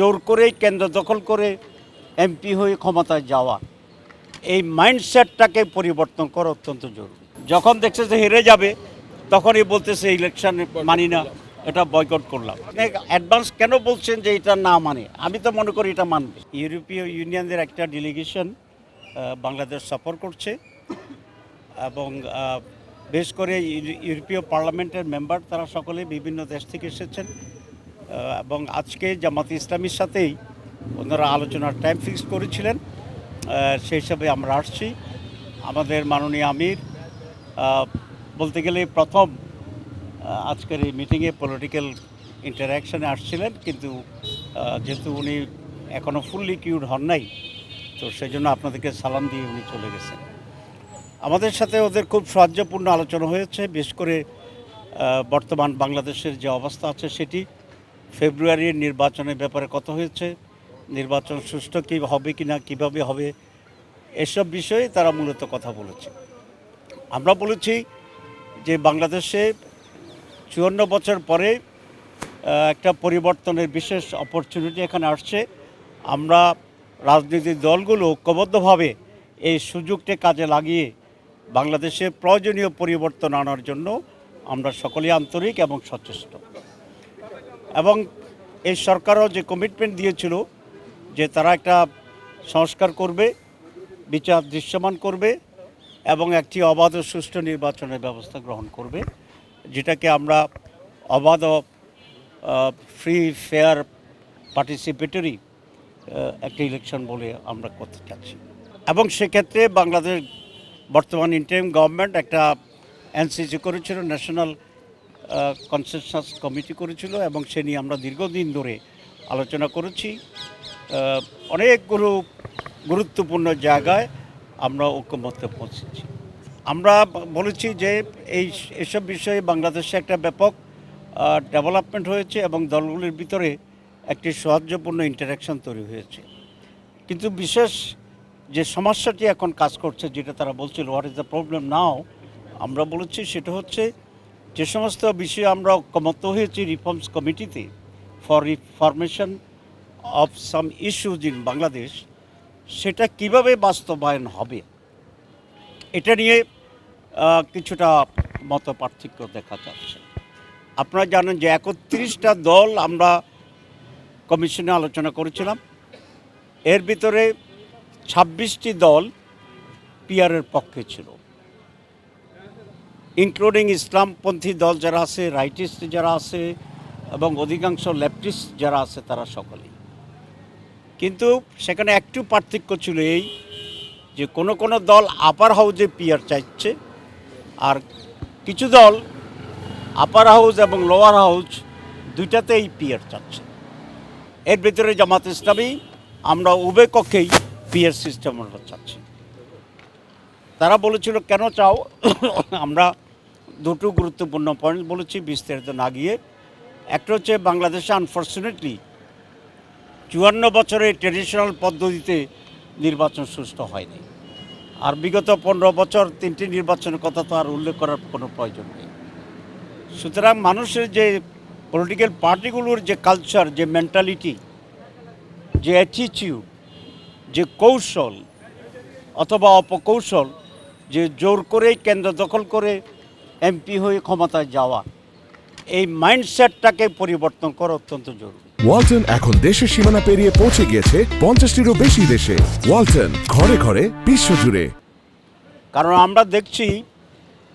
জোর করে কেন্দ্র দখল করে এমপি হয়ে ক্ষমতায় যাওয়া। এই মাইন্ডসেটটাকে পরিবর্তন করা অত্যন্ত জরুরি। যখন দেখছে যে হেরে যাবে, তখনই বলতেছে ইলেকশন মানি না, এটা বয়কট করলাম। অ্যাডভান্স কেন বলছেন যে এটা না মানে? আমি তো মনে করি এটা মানবে। ইউরোপীয় ইউনিয়নের একটা ডেলিগেশন বাংলাদেশ সফর করছে এবং বেশ করে ইউ- ইউরোপীয় পার্লামেন্টের মেম্বার তারা সকলে বিভিন্ন দেশ থেকে এসেছেন। এবং আজকে জামাত ইসলামীর সাথেই ওনারা আলোচনার টাইম ফিক্স করেছিলেন। সেই হিসাবে আমরা আসছি। আমাদের মাননীয় আমির বলতে গেলে প্রথম আজকের এই মিটিংয়ে পলিটিক্যাল ইন্টারাকশানে আসছিলেন। কিন্তু যেহেতু উনি এখনও ফুললি কিউড হন নাই, তো সেই জন্য আপনাদেরকে সালাম দিয়ে উনি চলে গেছেন। আমাদের সাথে ওদের খুব সাহায্যপূর্ণ আলোচনা হয়েছে। বিশেষ করে বর্তমান বাংলাদেশের যে অবস্থা আছে সেটি ফেব্রুয়ারির নির্বাচনের ব্যাপারে কথা হয়েছে, নির্বাচন সুষ্ঠু কী হবে কি না কীভাবে হবে, এসব বিষয়ে তারা মূলত কথা বলেছে। আমরা বলেছি যে বাংলাদেশে চুয়ান্ন বছর পরে একটা পরিবর্তনের বিশেষ অপরচুনিটি এখানে আসছে। আমরা রাজনৈতিক দলগুলো ঐক্যবদ্ধভাবে এই সুযোগটি কাজে লাগিয়ে বাংলাদেশে প্রয়োজনীয় পরিবর্তন আনার জন্য আমরা সকলেই আন্তরিক এবং সচেষ্ট। এবং এই সরকারও যে কমিটমেন্ট দিয়েছিল যে তারা একটা সংস্কার করবে, বিচার দৃশ্যমান করবে এবং একটি অবাধ ও সুষ্ঠু নির্বাচনের ব্যবস্থা গ্রহণ করবে, যেটাকে আমরা অবাধ ফ্রি ফেয়ার পার্টিসিপেটরি একটা ইলেকশন বলে আমরা করতে চাচ্ছি। এবং সেক্ষেত্রে বাংলাদেশ বর্তমান ইন্টারিম গভর্নমেন্ট একটা এনসিসি করেছিল ন্যাশনাল কনসেনসাস কমিটি করেছিল এবং সে নিয়ে আমরা দীর্ঘদিন ধরে আলোচনা করেছি। অনেকগুলো গুরুত্বপূর্ণ জায়গায় আমরা ঐক্যমত্যে পৌঁছেছি। আমরা বলেছি যে এই এসব বিষয়ে বাংলাদেশে একটা ব্যাপক ডেভেলপমেন্ট হয়েছে এবং দলগুলির ভিতরে একটি সৌহার্দ্যপূর্ণ ইন্টারাকশন তৈরি হয়েছে। কিন্তু বিশেষ যে সমস্যাটি এখন কাজ করছে, যেটা তারা বলছিল what is the problem now আমরা বলেছি, সেটা হচ্ছে যে সমস্ত বিষয়ে আমরা ঐক্যমত্য হয়েছি রিফর্মস কমিটিতে for reformation of some issues in Bangladesh সেটা কীভাবে বাস্তবায়ন হবে, এটা নিয়ে কিছুটা মত পার্থক্য দেখা যাচ্ছে। আপনারা জানেন যে একত্রিশটা দল আমরা কমিশনে আলোচনা করেছিলাম। এর ভিতরে ছাব্বিশটি দল পিয়ারের পক্ষে ছিল। ইনক্লুডিং ইসলামপন্থী দল যারা আছে রাইটিস্ট যারা আছে, এবং অধিকাংশ লেফটিস্ট যারা আছে, তারা সকলেই। কিন্তু সেখানে একটু পার্থক্য ছিল এই যে কোনো কোনো দল আপার হাউজে পিয়ার চাইছে, আর কিছু দল আপার হাউস এবং লোয়ার হাউস দুইটাতেই পিয়ার চাচ্ছে। এর ভিতরে জামাত ইসলামী, আমরা উভয় কক্ষেই পিয়ার সিস্টেম আমরা চাচ্ছি। তারা বলেছিল, কেন চাও? আমরা দুটো গুরুত্বপূর্ণ পয়েন্ট বলেছি, বিস্তারিত না গিয়ে। একটা হচ্ছে বাংলাদেশে আনফর্চুনেটলি চুয়ান্ন বছরের ট্রেডিশনাল পদ্ধতিতে নির্বাচন সুষ্ঠু হয়নি। আর বিগত পনেরো বছর তিনটি নির্বাচনের কথা তো আর উল্লেখ করার কোনো প্রয়োজন নেই। সুতরাং মানুষের যে পলিটিক্যাল পার্টিগুলোর যে কালচার যে মেন্টালিটি যে অ্যাটিটিউড যে কৌশল অথবা অপকৌশল, যে জোর করেই কেন্দ্র দখল করে এমপি হয়ে ক্ষমতায় যাওয়া এই মাইন্ডসেটটাকে পরিবর্তন করা অত্যন্ত জরুরি। ওয়ালটন এখন দেশের সীমানা পেরিয়ে পৌঁছে গিয়েছে পঞ্চাশটিরও বেশি দেশে। ওয়ালটন ঘরে ঘরে বিশ্বজুড়ে কারণ আমরা দেখছি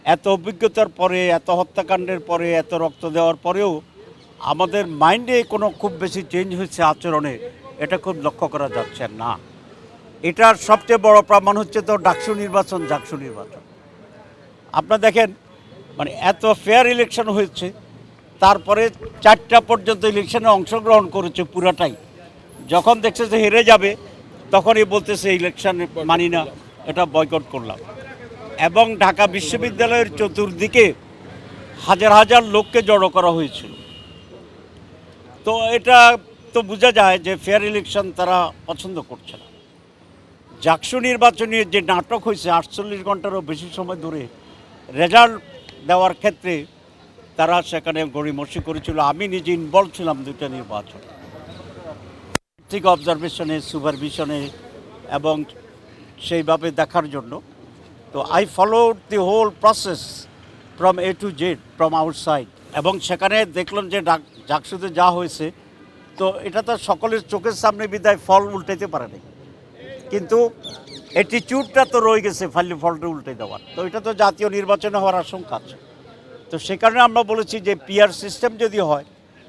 এত অভিজ্ঞতার পরে এত হত্যাকাণ্ডের পরে এত রক্ত দেওয়ার পরেও আমাদের মাইন্ডে কোনো খুব বেশি চেঞ্জ হয়েছে আচরণে এটা খুব লক্ষ্য করা যাচ্ছে না। এটার সবচেয়ে বড় প্রমাণ হচ্ছে তো ডাকসু নির্বাচন জাকসু নির্বাচন। আপনারা দেখেন মানে এত ফেয়ার ইলেকশন হয়েছে, তারপরে চারটা পর্যন্ত ইলেকশনে অংশগ্রহণ করেছে পুরাটাই। যখন দেখছে যে হেরে যাবে, তখনই বলতেছে ইলেকশন মানি না, এটা বয়কট করলাম। এবং ঢাকা বিশ্ববিদ্যালয়ের চতুর্দিকে হাজার হাজার লোককে জড়ো করা হয়েছিল। তো এটা তো বোঝা যায় যে ফেয়ার ইলেকশন তারা পছন্দ করছে না। জাকসু নির্বাচনী যে নাটক হয়েছে, আটচল্লিশ ঘন্টারও বেশি সময় ধরে, রেজাল্ট দেওয়ার ক্ষেত্রে তারা সেখানে গড়িমসি করেছিল। আমি নিজে ইনভলভ ছিলাম দুইটা নির্বাচন। সঠিক অবজারভেশনে সুপারভিশনে এবং সেইভাবে দেখার জন্য। তো I follow the whole process from A to Z from outside এবং সেখানে দেখলাম যে ডাক ডাকসুতে যা হয়েছে, তো এটা তো সকলের চোখের সামনে বিদায় ফল উল্টাইতে পারে কিন্তু অ্যাটিটিউডটা তো রয়ে গেছে ফালি ফলটা উল্টে দেওয়ার। তো এটা তো জাতীয় নির্বাচনে হওয়ার আশঙ্কা আছে। তো সে কারণে আমরা বলেছি যে পিয়ার সিস্টেম যদি হয়,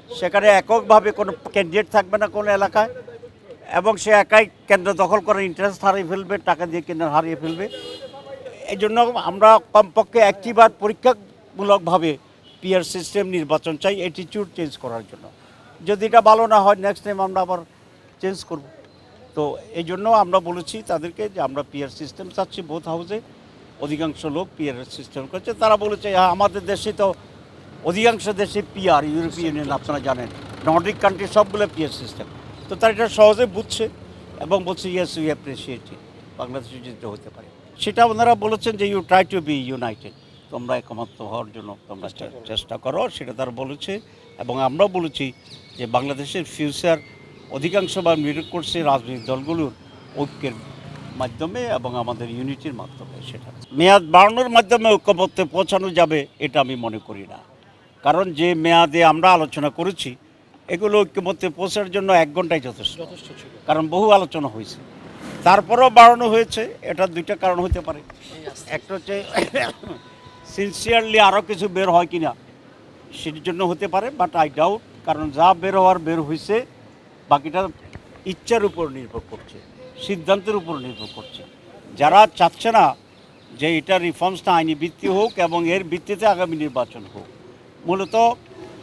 সেখানে এককভাবে কোনো ক্যান্ডিডেট থাকবে না কোনো এলাকায়, এবং সে একাই কেন্দ্র দখল করার ইন্টারেস্ট হারিয়ে ফেলবে, টাকা দিয়ে কেন্দ্র হারিয়ে ফেলবে। এই জন্য আমরা কমপক্ষে একটিবার পরীক্ষামূলকভাবে পিয়ার সিস্টেম নির্বাচন চাই অ্যাটিটিউড চেঞ্জ করার জন্য। যদি এটা ভালো না হয় নেক্সট টাইম আমরা আবার চেঞ্জ করব। তো এই জন্য আমরা বলেছি তাদেরকে যে আমরা পিয়ার সিস্টেম চাচ্ছি বোথ হাউসে অধিকাংশ লোক পিয়ার সিস্টেম করছে। তারা বলেছে হ্যাঁ আমাদের দেশে তো অধিকাংশ দেশে পিআর ইউরোপিয়ান ইউনিয়ন আপনারা জানেন। নর্ডিক কান্ট্রি সবগুলো পিয়ার সিস্টেম। তো তারা এটা সহজে বুঝছে এবং বলছে ইয়েস উই অ্যাপ্রিসিয়েট বাংলাদেশে যেতে হতে পারে। সেটা ওনারা বলেছেন যে you try to be united তোমরা একমাত্র হওয়ার জন্য তোমরা চেষ্টা করো। সেটা তারা বলেছে এবং আমরা বলেছি যে বাংলাদেশের ফিউচার অধিকাংশ বা নিয়োগ করছে রাজনৈতিক দলগুলোর ঐক্যের মাধ্যমে এবং আমাদের ইউনিটির মাধ্যমে সেটা। মেয়াদ বাড়ানোর মাধ্যমে ঐক্যবদ্ধে পৌঁছানো যাবে এটা আমি মনে করি না। কারণ যে মেয়াদে আমরা আলোচনা করেছি এগুলো ঐক্যমত্যে পৌঁছার জন্য এক ঘন্টাই যথেষ্ট। যথেষ্ট ছিল। কারণ বহু আলোচনা হয়েছে। তারপরেও বাড়ানো হয়েছে এটা দুইটা কারণ হতে পারে। একটা হচ্ছে সিনসিয়ারলি আরও কিছু বের হয় কিনা সেটির জন্য হতে পারে বাট আই ডাউট কারণ যা বের হওয়ার বের হয়েছে বাকিটা ইচ্ছার উপর নির্ভর করছে সিদ্ধান্তের উপর নির্ভর করছে। যারা চাচ্ছে না যে এটা রিফর্মসটা আইনি ভিত্তি হোক এবং এর ভিত্তিতে আগামী নির্বাচন হোক মূলত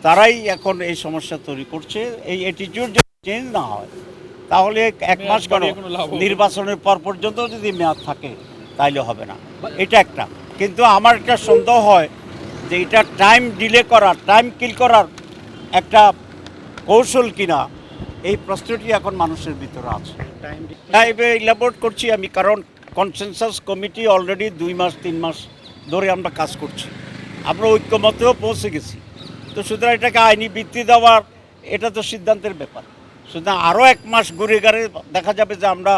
তারাই এখন এই সমস্যা তৈরি করছে। এই অ্যাটিটিউড যদি চেঞ্জ না হয় তাহলে এক মাস কেন। নির্বাচনের পর পর্যন্ত যদি মেয়াদ থাকে তাইলে হবে না। এটা একটা। কিন্তু আমার একটা সন্দেহ হয় যে এটা টাইম ডিলে করার টাইম কিল করার একটা কৌশল কিনা এই প্রশ্নটি এখন মানুষের ভিতরে আছে। তাই ইলাবোরেট করছি আমি কারণ কনসেনসাস কমিটি অলরেডি দুই মাস তিন মাস ধরে আমরা কাজ করছি। আমরা ঐক্যমতেও পৌঁছে গেছি। তো সুতরাং এটাকে আইনি ভিত্তি দেওয়ার এটা তো সিদ্ধান্তের ব্যাপার। সুতরাং আরও এক মাস ঘুরে গেলে দেখা যাবে যে আমরা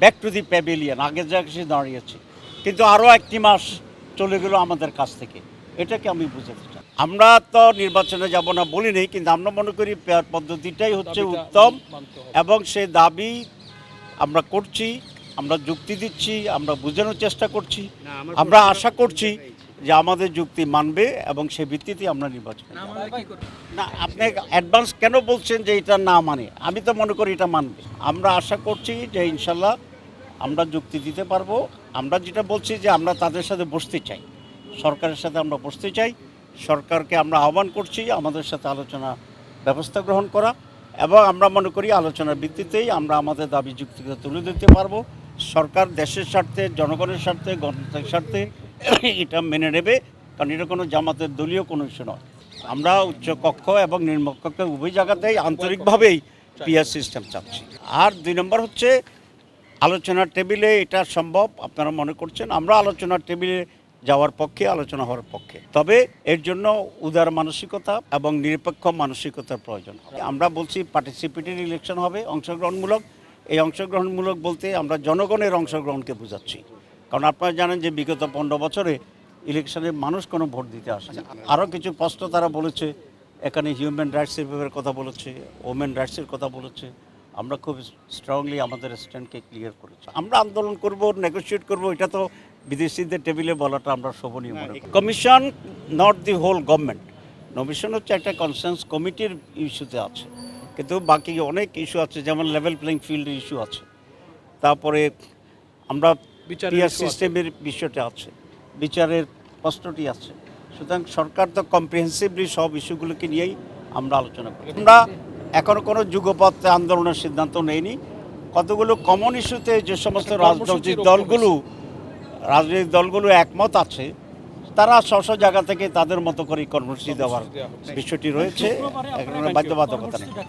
ব্যাক টু দি প্যাভিলিয়ান আগে যা কিছু দাঁড়িয়েছি। কিন্তু আরও একটি মাস চলে গেল আমাদের কাছ থেকে। এটাকে আমি বুঝাতে চাই। আমরা তো নির্বাচনে যাব না বলি নেই কিন্তু আমরা মনে করি পেয়ার পদ্ধতিটাই হচ্ছে উত্তম এবং সে দাবি আমরা করছি আমরা যুক্তি দিচ্ছি আমরা বোঝানোর চেষ্টা করছি। আমরা আশা করছি যে আমাদের যুক্তি মানবে এবং সে ভিত্তিতে আমরা নির্বাচন। না আপনি অ্যাডভান্স কেন বলছেন যে এটা না মানে? আমি তো মনে করি এটা মানবে। আমরা আশা করছি যে ইনশাল্লাহ আমরা যুক্তি দিতে পারব। আমরা যেটা বলছি যে আমরা তাদের সাথে বসতে চাই। সরকারের সাথে আমরা বসতে চাই। সরকারকে আমরা আহ্বান করছি আমাদের সাথে আলোচনা ব্যবস্থা গ্রহণ করা এবং আমরা মনে করি আলোচনার ভিত্তিতেই আমরা আমাদের দাবি যুক্তিকে তুলে দিতে পারব। সরকার দেশের স্বার্থে, জনগণের স্বার্থে গণতন্ত্রের স্বার্থে এটা মেনে নেবে। কারণ এটা কোনো জামাতের দলীয় কোনো ইস্যু নয়। আমরা উচ্চ কক্ষ এবং নিম্ন উভয় জায়গাতেই আন্তরিকভাবেই পিয়ার সিস্টেম চাচ্ছি। আর দুই নম্বর হচ্ছে, আলোচনার টেবিলে এটা সম্ভব, আপনারা মনে করছেন, আমরা আলোচনার টেবিলে যাওয়ার পক্ষে, আলোচনা হওয়ার পক্ষে। তবে এর জন্য উদার মানসিকতা এবং নিরপেক্ষ মানসিকতার প্রয়োজন। আমরা বলছি পার্টিসিপেটরি ইলেকশন হবে, অংশগ্রহণমূলক। এই অংশগ্রহণমূলক বলতে আমরা জনগণের অংশগ্রহণকে বোঝাচ্ছি। কারণ আপনারা জানেন যে বিগত পনেরো বছরে ইলেকশনে মানুষ কোনো ভোট দিতে আসে আরও কিছু প্রশ্ন তারা বলেছে, এখানে হিউম্যান রাইটসের ব্যাপারে কথা বলেছে ওমেন রাইটসের কথা বলেছে। আমরা খুব স্ট্রংলি আমাদের স্ট্যান্ডকে ক্লিয়ার করেছি। আমরা আন্দোলন করব নেগোসিয়েট করব, এটা তো বিদেশিদের টেবিলে বলাটা আমরা শোভনীয় মনে করি। Commission not the whole government commission হচ্ছে একটা কনসেন্স কমিটির ইস্যুতে আছে। কিন্তু বাকি অনেক ইস্যু আছে যেমন লেভেল প্লেইং ফিল্ডের ইস্যু আছে। তারপরে আমরা পিয়ার সিস্টেমের বিষয়টা আছে। বিচারের প্রশ্নটি আছে। সুতরাং সরকার তো কম্প্রিহেন্সিভলি সব ইস্যুগুলোকে নিয়েই আমরা আলোচনা করি আমরা এখনও কোনো যুগপথ আন্দোলনের সিদ্ধান্ত নেইনি। কতগুলো কমন ইস্যুতে যে সমস্ত রাজনৈতিক দলগুলো রাজনৈতিক দলগুলো একমত আছে। তারা স্ব জায়গা থেকে তাদের মতো করে কর্মসূচি দেওয়ার বিষয়টি রয়েছে। বাধ্যবাধকতা নেই।